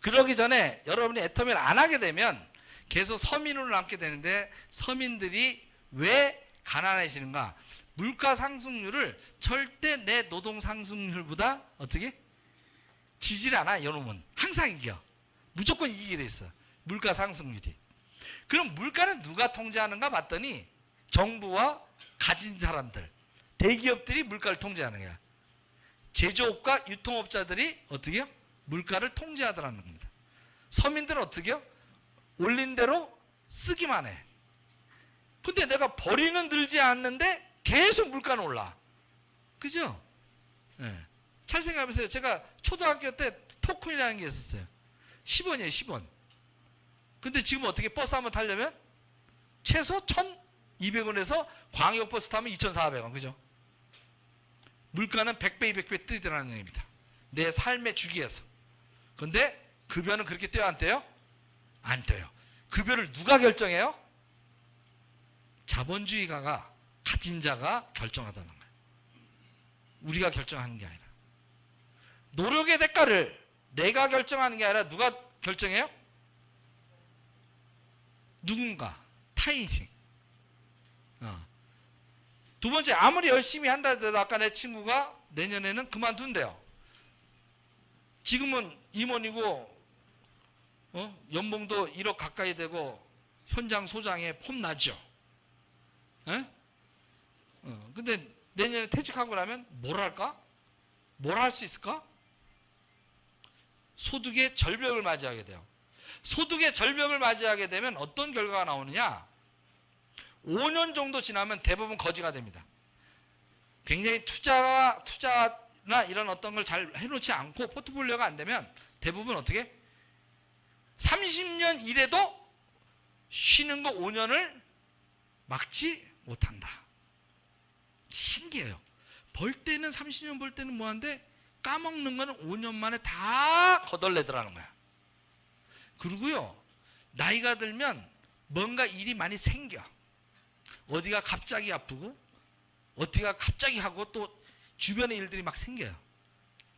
그러기 전에 여러분이 애터미를 안 하게 되면 계속 서민으로 남게 되는데 서민들이 왜 가난해지는가? 물가 상승률을 절대 내 노동 상승률보다 어떻게? 지질 않아 이놈은 항상 이겨. 무조건 이기게 돼 있어 물가 상승률이. 그럼 물가는 누가 통제하는가 봤더니 정부와 가진 사람들 대기업들이 물가를 통제하는 거야. 제조업과 유통업자들이 어떻게요 물가를 통제하더라는 겁니다 서민들은 어떻게요 올린 대로 쓰기만 해 근데 내가 버리는 들지 않는데 계속 물가는 올라 그죠 예. 잘 생각해보세요. 제가 초등학교 때 토큰이라는 게 있었어요. 10원이에요, 10원. 근데 지금 어떻게 버스 한번 타려면 최소 1,200원에서 광역버스 타면 2,400원. 그죠? 물가는 100배, 200배 뛰더라는 얘기입니다. 내 삶의 주기에서. 근데 급여는 그렇게 뛰어 안 뛰어요? 안 뛰어요. 급여를 누가 결정해요? 자본주의가가 가진 자가 결정하다는 거예요. 우리가 결정하는 게 아니라. 노력의 대가를 내가 결정하는 게 아니라 누가 결정해요? 누군가 타인이. 어. 두 번째 아무리 열심히 한다 해도 아까 내 친구가 내년에는 그만둔대요. 지금은 임원이고 어? 연봉도 1억 가까이 되고 현장 소장에 폼 나죠. 에? 어, 근데 내년에 퇴직하고 나면 뭘 할까? 뭘 할 수 있을까? 소득의 절벽을 맞이하게 돼요. 소득의 절벽을 맞이하게 되면 어떤 결과가 나오느냐? 5년 정도 지나면 대부분 거지가 됩니다. 굉장히 투자가 투자 나 이런 어떤 걸 잘 해놓지 않고 포트폴리오가 안 되면 대부분 어떻게? 30년 일해도 쉬는 거 5년을 막지 못한다. 신기해요. 벌 때는 30년 벌 때는 뭐한데 까먹는 거는 5년 만에 다 거덜내더라는 거야. 그리고요, 나이가 들면 뭔가 일이 많이 생겨. 어디가 갑자기 아프고, 어디가 갑자기 하고 또 주변의 일들이 막 생겨요.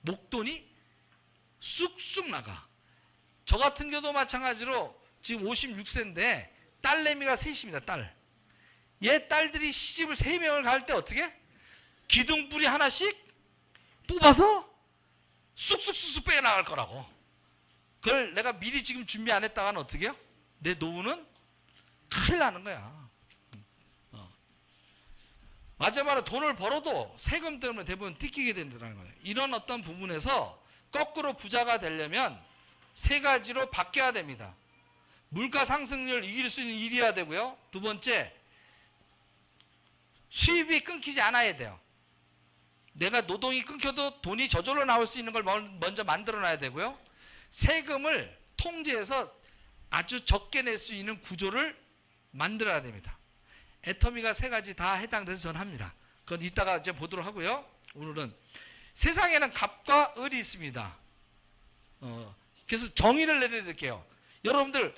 목돈이 쑥쑥 나가. 저 같은 경우도 마찬가지로 지금 56세인데 딸내미가 셋입니다, 딸. 얘 딸들이 시집을 세 명을 갈 때 어떻게? 기둥뿌리 하나씩 뽑아서 쑥쑥쑥쑥 빼 나갈 거라고. 그걸 내가 미리 지금 준비 안 했다가는 어떻게 해요? 내 노후는 큰일 나는 거야. 어. 마지막으로 돈을 벌어도 세금 때문에 대부분 뜯기게 된다는 거예요. 이런 어떤 부분에서 거꾸로 부자가 되려면 세 가지로 바뀌어야 됩니다. 물가 상승률 이길 수 있는 일이어야 되고요. 두 번째, 수입이 끊기지 않아야 돼요. 내가 노동이 끊겨도 돈이 저절로 나올 수 있는 걸 먼- 먼저 만들어 놔야 되고요. 세금을 통제해서 아주 적게 낼 수 있는 구조를 만들어야 됩니다. 애터미가 세 가지 다 해당돼서 저는 합니다. 그건 이따가 이제 보도록 하고요. 오늘은 세상에는 갑과 을이 있습니다. 어, 그래서 정의를 내려드릴게요. 여러분들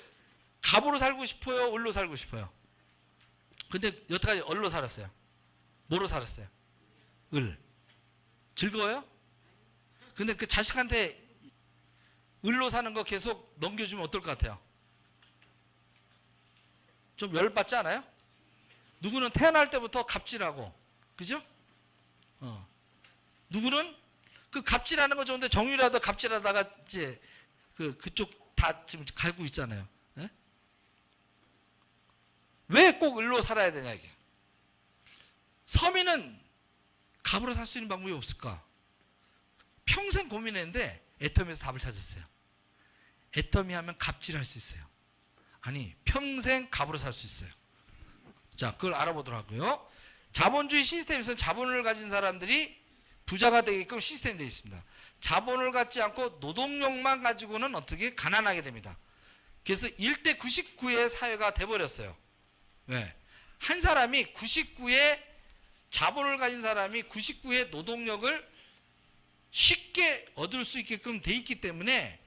갑으로 살고 싶어요? 을로 살고 싶어요? 근데 여태까지 을로 살았어요. 뭐로 살았어요? 을. 즐거워요? 근데 그 자식한테 을로 사는 거 계속 넘겨주면 어떨 것 같아요? 좀 열받지 않아요? 누구는 태어날 때부터 갑질하고, 그죠? 어. 누구는 그 갑질하는 거 좋은데 정유라도 갑질하다가 이제 그 그쪽 다 지금 가고 있잖아요. 예? 왜꼭 을로 살아야 되냐 이게. 서민은 갑으로 살 수 있는 방법이 없을까? 평생 고민했는데 애터미에서 답을 찾았어요. 애터미 하면 갑질할 수 있어요. 아니 평생 갑으로 살 수 있어요. 자 그걸 알아보도록 하고요. 자본주의 시스템에서 자본을 가진 사람들이 부자가 되게끔 시스템이 되어 있습니다. 자본을 갖지 않고 노동력만 가지고는 어떻게 가난하게 됩니다. 그래서 1대 99의 사회가 돼버렸어요. 왜? 한 사람이 99의 자본을 가진 사람이 99의 노동력을 쉽게 얻을 수 있게끔 돼 있기 때문에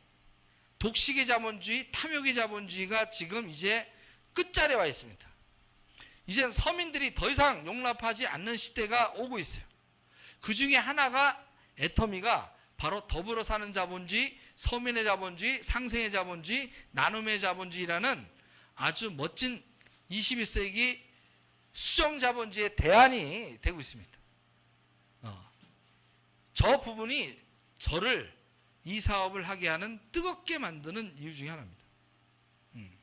독식의 자본주의, 탐욕의 자본주의가 지금 이제 끝자리에 와 있습니다. 이제 서민들이 더 이상 용납하지 않는 시대가 오고 있어요. 그 중에 하나가 애터미가 바로 더불어 사는 자본주의, 서민의 자본주의, 상생의 자본주의, 나눔의 자본주의라는 아주 멋진 21세기 수정 자본주의의 대안이 되고 있습니다. 어. 저 부분이 저를 이 사업을 하게 하는 뜨겁게 만드는 이유 중에 하나입니다. 음.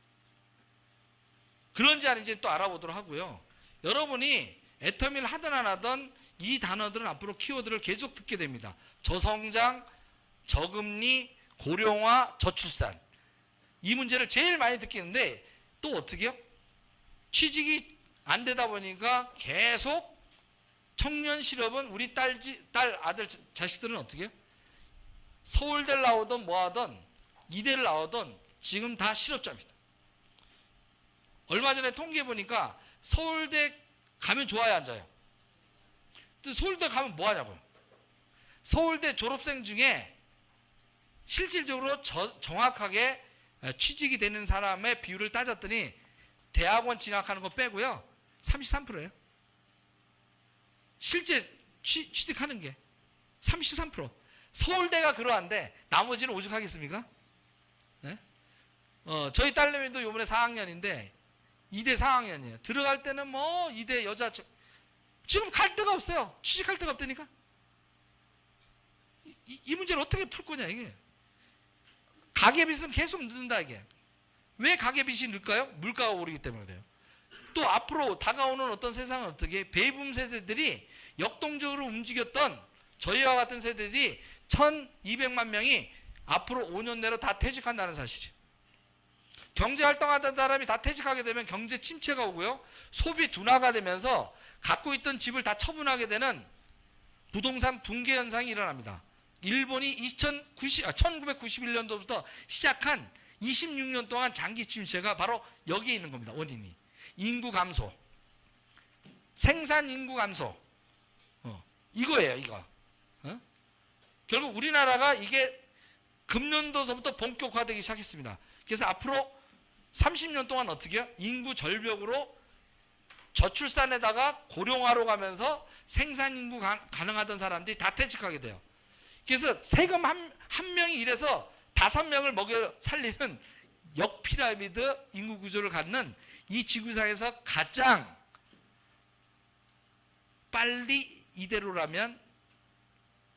그런지 아닌지 또 알아보도록 하고요. 여러분이 애터미를 하든 안 하든 이 단어들은 앞으로 키워드를 계속 듣게 됩니다. 저성장, 저금리, 고령화, 저출산. 이 문제를 제일 많이 듣겠는데 또 어떻게 요? 취직이 안 되다 보니까 계속 청년 실업은 우리 딸, 지- 딸 아들 자- 자식들은 어떻게 해요? 서울대를 나오든 뭐 하든 이대를 나오든 지금 다 실업자입니다. 얼마 전에 통계 보니까 서울대 가면 좋아요? 근데 서울대 가면 뭐 하냐고요? 서울대 졸업생 중에 실질적으로 저- 정확하게 취직이 되는 사람의 비율을 따졌더니 대학원 진학하는 거 빼고요. 33%예요. 실제 취, 취직하는 게 33%. 서울대가 그러한데 나머지는 오죽하겠습니까? 네? 어, 저희 딸내미도 요번에 4학년인데 2대 4학년이에요. 들어갈 때는 뭐 2대 여자 저- 지금 갈 데가 없어요. 취직할 데가 없다니까. 이, 이- 이 문제를 어떻게 풀 거냐 이게. 가계빚은 계속 늦는다 이게. 왜 가계빚이 늘까요? 물가가 오르기 때문에 그래요. 또 앞으로 다가오는 어떤 세상은 어떻게 베이붐 세대들이 역동적으로 움직였던 저희와 같은 세대들이 1200만 명이 앞으로 5년 내로 다 퇴직한다는 사실이에요. 경제 활동하던 사람이 다 퇴직하게 되면 경제 침체가 오고요. 소비 둔화가 되면서 갖고 있던 집을 다 처분하게 되는 부동산 붕괴 현상이 일어납니다. 일본이 2090, 아, 1991년도부터 시작한 26년 동안 장기 침체가 바로 여기에 있는 겁니다. 원인이. 인구 감소. 생산 인구 감소. 어, 이거예요, 이거. 어? 결국 우리나라가 이게 금년도서부터 본격화되기 시작했습니다. 그래서 앞으로 30년 동안 어떻게 해요? 인구 절벽으로 저출산에다가 고령화로 가면서 생산 인구 가, 가능하던 사람들이 다 퇴직하게 돼요. 그래서 세금 한, 한 명이 일해서 다섯 명을 먹여 살리는 역피라미드 인구 구조를 갖는 이 지구상에서 가장 빨리 이대로라면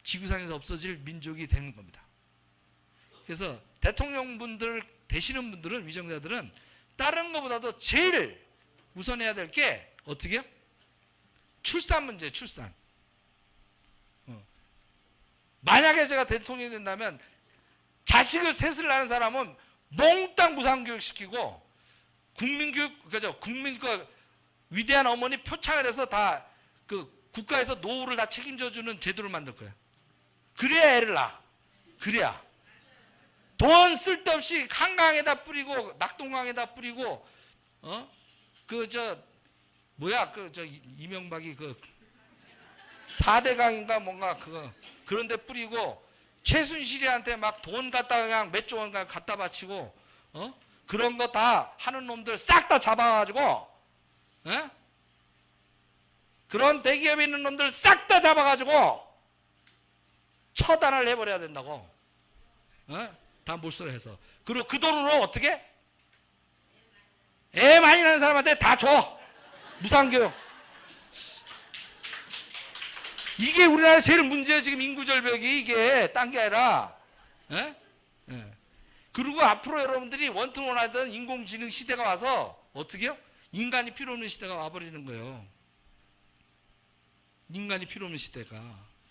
지구상에서 없어질 민족이 되는 겁니다. 그래서 대통령분들 되시는 분들은 위정자들은 다른 것보다도 제일 우선해야 될 게 어떻게요? 출산 문제, 출산. 어. 만약에 제가 대통령이 된다면 자식을 셋을 낳은 사람은 몽땅 무상교육 시키고 국민교육 그죠 국민과 위대한 어머니 표창을 해서 다 그 국가에서 노후를 다 책임져 주는 제도를 만들 거야. 그래야 애를 낳아. 그래야. 돈 쓸데없이 한강에다 뿌리고 낙동강에다 뿌리고 어? 그 저 뭐야 그 저 이명박이 그 4대강인가 뭔가 그거 그런데 뿌리고 최순실이한테 막 돈 갖다 그냥 몇조 원 갖다 바치고 어? 그런 거 다 하는 놈들 싹 다 잡아가지고 예? 그런 대기업에 있는 놈들 싹 다 잡아가지고 처단을 해버려야 된다고 어? 다 몰수를 해서 그리고 그 돈으로 어떻게 애 많이 낳는 사람한테 다 줘 무상교육 이게 우리나라 제일 문제예요 지금 인구 절벽이 이게 딴 게 아니라 예? 예. 그리고 앞으로 여러분들이 원통 원하던 인공지능 시대가 와서 어떻게요? 인간이 필요 없는 시대가 와버리는 거예요. 인간이 필요 없는 시대가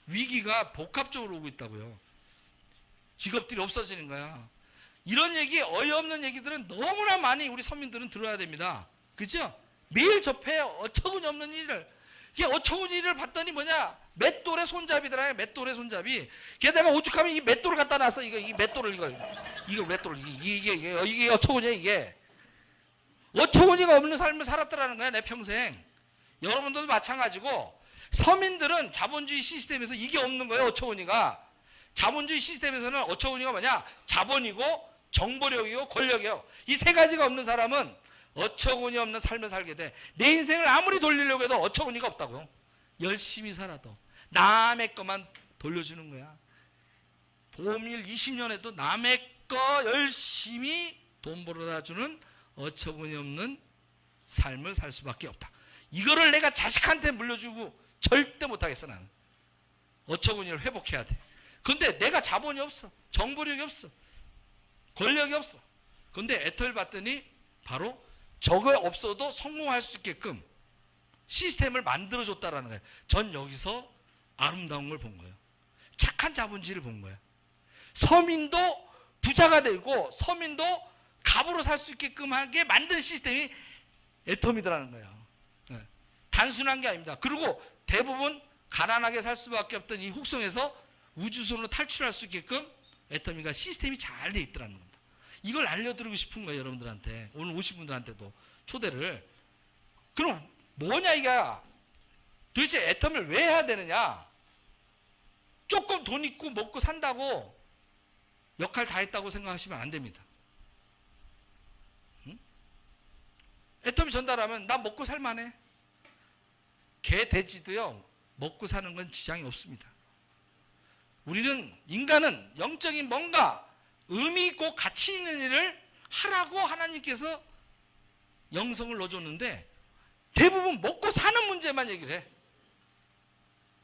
위기가 복합적으로 오고 있다고요. 직업들이 없어지는 거야. 이런 얘기 어이없는 얘기들은 너무나 많이 우리 서민들은 들어야 됩니다. 그죠? 매일 접해요. 어처구니 없는 일을. 이게 어처구니 일을 봤더니 뭐냐? 맷돌의 손잡이더라. 맷돌의 손잡이. 걔 내가 오죽하면 이 맷돌을 갖다 놨어. 이거 이 맷돌을 이거 이거 맷돌을 이게 이게, 이게 어처구니야 이게. 어처구니가 없는 삶을 살았더라는 거야 내 평생. 여러분들도 마찬가지고 서민들은 자본주의 시스템에서 이게 없는 거예요 어처구니가. 자본주의 시스템에서는 어처구니가 뭐냐? 자본이고 정보력이고 권력이요. 이 세 가지가 없는 사람은 어처구니 없는 삶을 살게 돼. 내 인생을 아무리 돌리려고 해도 어처구니가 없다고요. 열심히 살아도 남의 것만 돌려주는 거야. 보험일 20년에도 남의 거 열심히 돈 벌어다 주는 어처구니 없는 삶을 살 수밖에 없다. 이거를 내가 자식한테 물려주고 절대 못하겠어 나는. 어처구니를 회복해야 돼. 근데 내가 자본이 없어. 정보력이 없어. 권력이 없어. 근데 애터를 봤더니 바로 저거 없어도 성공할 수 있게끔 시스템을 만들어줬다라는 거예요. 전 여기서 아름다운 걸 본 거예요. 착한 자본주의를 본 거예요. 서민도 부자가 되고 서민도 갑으로 살 수 있게끔 하게 만든 시스템이 애터미더라는 거예요. 네. 단순한 게 아닙니다. 그리고 대부분 가난하게 살 수밖에 없던 이 혹성에서 우주선으로 탈출할 수 있게끔 애터미가 시스템이 잘 돼 있더라는 겁니다. 이걸 알려드리고 싶은 거예요, 여러분들한테. 오늘 오신 분들한테도 초대를. 그럼 뭐냐 이가 도대체 애터미를 왜 해야 되느냐? 조금 돈 있고 먹고 산다고 역할 다 했다고 생각하시면 안 됩니다. 응? 애터미 전달하면 나 먹고 살만해. 개, 돼지도요 먹고 사는 건 지장이 없습니다. 우리는 인간은 영적인 뭔가 의미 있고 가치 있는 일을 하라고 하나님께서 영성을 넣어줬는데 대부분 먹고 사는 문제만 얘기를 해.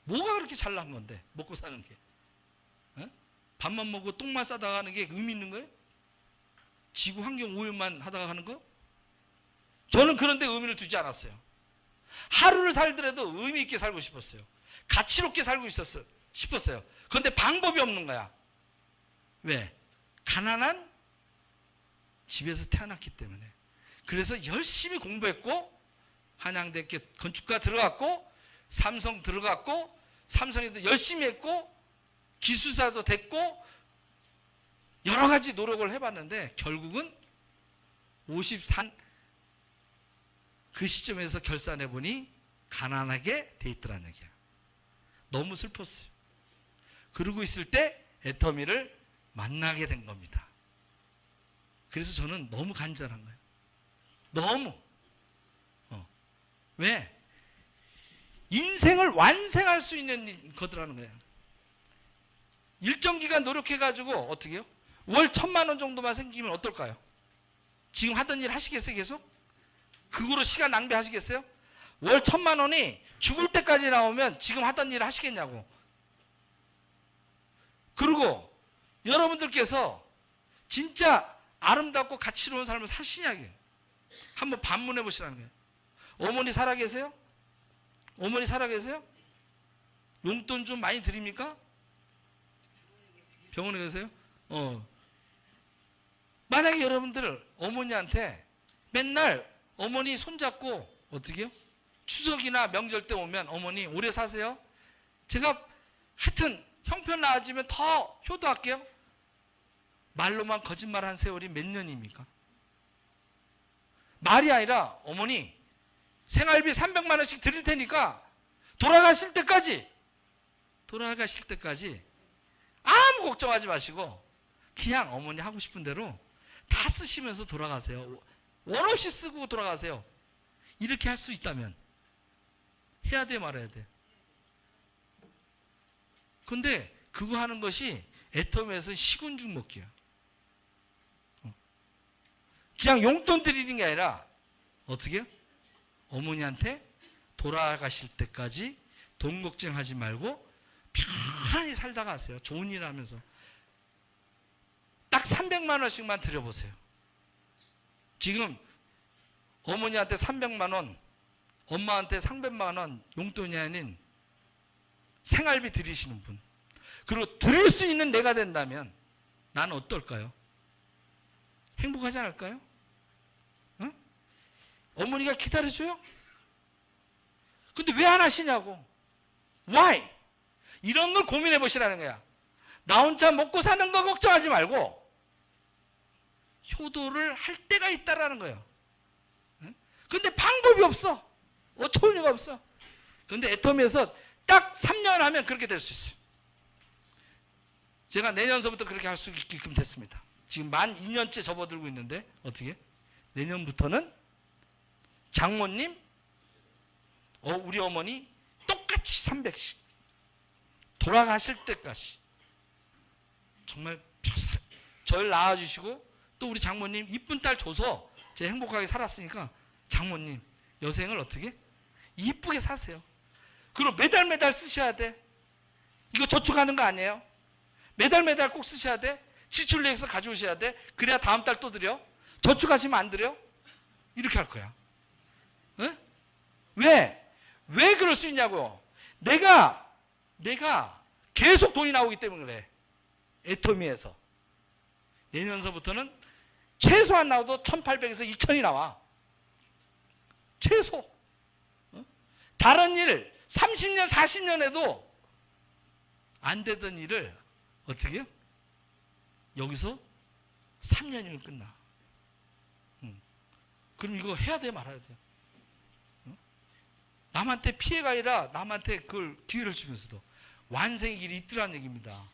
뭐가 그렇게 잘난 건데 먹고 사는 게? 어? 밥만 먹고 똥만 싸다가 하는 게 의미 있는 거예요? 지구 환경 오염만 하다가 하는 거? 저는 그런데 의미를 두지 않았어요. 하루를 살더라도 의미 있게 살고 싶었어요. 가치롭게 살고 있었어 싶었어요. 그런데 방법이 없는 거야. 왜? 가난한 집에서 태어났기 때문에. 그래서 열심히 공부했고 한양대학교 건축과 들어갔고 삼성 들어갔고 삼성에도 열심히 했고 기술사도 됐고 여러 가지 노력을 해봤는데 결국은 53 그 시점에서 결산해 보니 가난하게 돼 있더라는 얘기야. 너무 슬펐어요. 그러고 있을 때 애터미를 만나게 된 겁니다. 그래서 저는 너무 간절한 거예요. 너무. 어. 왜? 인생을 완성할 수 있는 것들하는 거예요. 일정 기간 노력해가지고 어떻게요? 월 천만 원 정도만 생기면 어떨까요? 지금 하던 일 하시겠어요, 계속? 그거로 시간 낭비하시겠어요? 월 천만 원이 죽을 때까지 나오면 지금 하던 일을 하시겠냐고. 그리고 여러분들께서 진짜 아름답고 가치로운 삶을 사시냐고요. 한번 반문해 보시라는 거예요. 어머니 살아 계세요? 어머니 살아 계세요? 용돈 좀 많이 드립니까? 병원에 계세요? 어. 만약에 여러분들 어머니한테 맨날 어머니 손잡고 어떻게요? 추석이나 명절 때 오면 어머니 오래 사세요. 제가 하여튼 형편 나아지면 더 효도할게요. 말로만 거짓말한 세월이 몇 년입니까? 말이 아니라 어머니 생활비 300만 원씩 드릴 테니까 돌아가실 때까지 돌아가실 때까지 아무 걱정하지 마시고 그냥 어머니 하고 싶은 대로 다 쓰시면서 돌아가세요. 원 없이 쓰고 돌아가세요. 이렇게 할 수 있다면 해야 돼 말아야 돼. 근데 그거 하는 것이 애텀에서 식은죽 먹기야. 어. 그냥 용돈 드리는 게 아니라 어떻게 요? 어머니한테 돌아가실 때까지 돈 걱정하지 말고 편안히 살다가 하세요. 좋은 일 하면서. 딱 300만 원씩만 드려보세요. 지금 어머니한테 300만 원, 엄마한테 300만 원 용돈이 아닌 생활비 드리시는 분. 그리고 드릴 수 있는 내가 된다면 나는 어떨까요? 행복하지 않을까요? 응? 어머니가 기다려줘요? 근데 왜 안 하시냐고. Why? 이런 걸 고민해 보시라는 거야. 나 혼자 먹고 사는 거 걱정하지 말고 효도를 할 때가 있다라는 거예요. 응? 근데 방법이 없어. 어처구니가 없어. 근데 애터미에서 딱 3년 하면 그렇게 될 수 있어요. 제가 내년서부터 그렇게 할 수 있게끔 됐습니다. 지금 만 2년째 접어들고 있는데 어떻게? 내년부터는 장모님, 어, 우리 어머니 똑같이 300씩 돌아가실 때까지 정말 펴서 절 낳아주시고 또 우리 장모님 이쁜 딸 줘서 제 행복하게 살았으니까 장모님 여생을 어떻게 이쁘게 사세요. 그리고 매달 매달 쓰셔야 돼. 이거 저축하는 거 아니에요? 매달 매달 꼭 쓰셔야 돼. 지출 내역서 가져오셔야 돼. 그래야 다음 달 또 드려. 저축하시면 안 드려. 이렇게 할 거야. 응? 왜? 왜 그럴 수 있냐고요? 내가 내가 계속 돈이 나오기 때문에 그래. 애터미에서 내년서부터는 최소한 나와도 1,800에서 2,000이 나와. 최소. 어? 다른 일 30년, 40년 해도 안 되던 일을 어떻게 해요? 여기서 3년이면 끝나. 음. 그럼 이거 해야 돼 말아야 돼. 어? 남한테 피해가 아니라 남한테 그걸 기회를 주면서도 완성의 길이 있더란 얘기입니다.